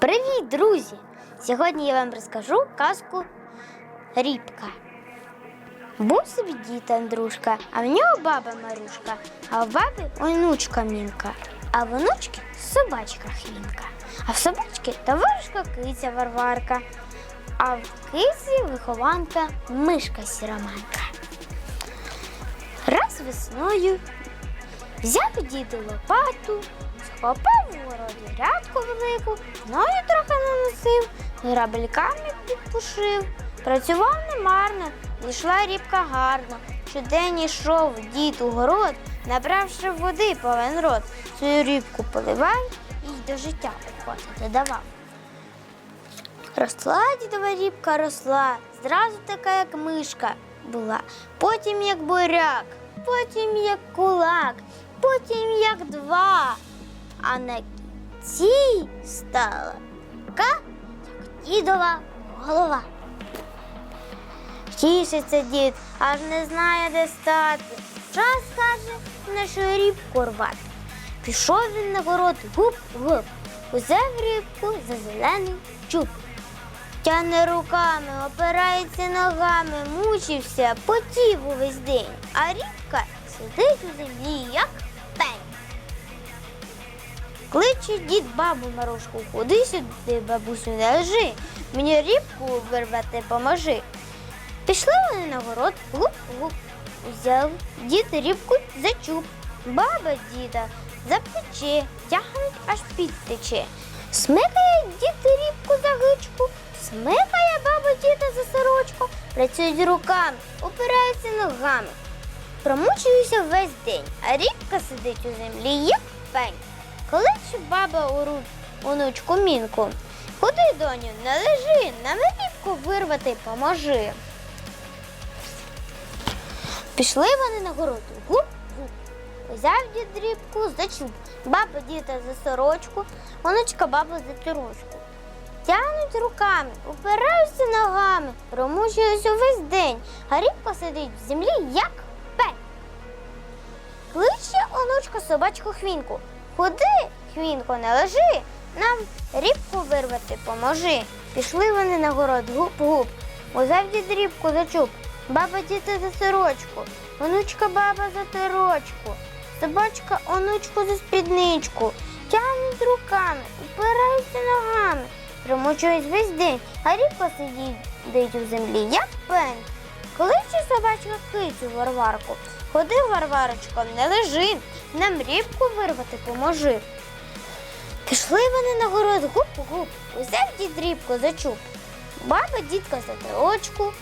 Привіт, друзі! Сьогодні я вам розкажу казку Рібка. Був собі дід Андрушка, а в нього баба Марушка, а в баби онучка Мінка, а в онучки собачка Хвінка, а в собачки товаришка киця Варварка, а в киці вихованка мишка Сіроманка. Раз весною взяв дід лопату, схопив у городі рядку велику, зною трохи наносив, грабельками підпушив. Працював немарно, зійшла рібка гарно. Щодень йшов дід у город, набравши води повен рот. Свою рібку поливай і до життя охоти додавав. Росла дідова рібка росла, зразу така, як мишка була, потім як буряк, потім як кулак, потім як два. А на кінці стала така, як дідова голова. Тішиться дід, аж не знає, де стати. Час каже, нашу рібку рвати. Пішов він на город гуп-гуп, узяв рібку за зелений чуб. Тяне руками, опирається ногами, мучився, потів увесь день, а рібка сидить у землі, як. Кличе дід бабу Марушку, ходи сюди, бабусю, не лежи, мені рібку вирвати поможи. Пішли вони на город, гуп-гуп, взяв дід рібку за чуб, баба діда за плече, тягнуть аж підтече. Смикає дід рібку за гичку, смикає баба діда за сорочку, працюють руками, упираються ногами. Промучуюся весь день, а рібка сидить у землі, як пень. Кличе баба у онучку мінку. Ходи, доню, не лежи, нам рібку вирвати поможи. Пішли вони на городу. Гуп-гуп. Взяв дід рібку за чуб, баба діда за сорочку, онучка баба за тирочку. Тянуть руками, упираються ногами, промучуються увесь день, а рібка сидить в землі, як пень. Кличе онучка собачку хвінку. Ходи, хвінко, не лежи, нам рібку вирвати поможи. Пішли вони на город гуп-гуп. Узяв дід рібку за чуб, баба діти за сорочку, онучка баба за тирочку, собачка онучку за спідничку. Тягнуть руками, упираються ногами, примучують весь день, а рібка сидить у землі, як пень. Кличе собачка кицю Варварку. Ходи, Варварочко, не лежи, нам рібку вирвати поможи. Пішли вони на город гуп-гуп, узяв дід рібку за чуб. Баба дідка за торочку,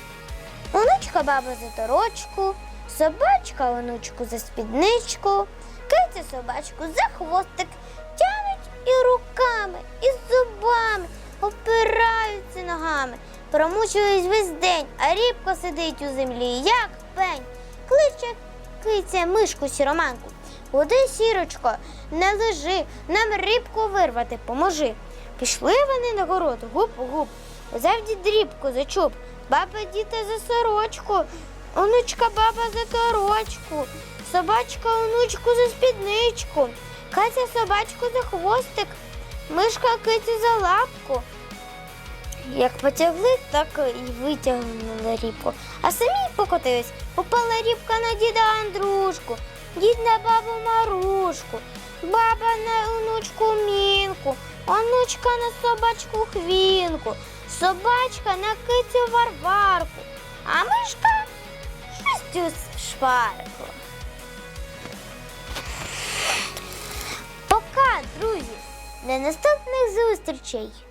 онучка баба за торочку, собачка онучку за спідничку, киця собачку за хвостик, тянуть і руками, і зубами, опираються ногами, промучують весь день, а рібка сидить у землі, як пень, кличе киця мишку сіроманку. Ходи, сірочко, не лежи, нам рибку вирвати поможи. Пішли вони на город, гуп-гуп, взяв дід рібку за чуб, баба діта за сорочку, онучка баба за торочку, собачка онучку за спідничку, Катя собачку за хвостик, мишка кицю за лапку. Як потягли, так і витягнули рібку. А самі покотились. Упала рібка на діда Андрушку, дід на бабу Марушку, баба на онучку Мінку, онучка на собачку Хвінку, собачка на кицю Варварку, а мишка щось у шпарику. Пока, друзі! До наступних зустрічей!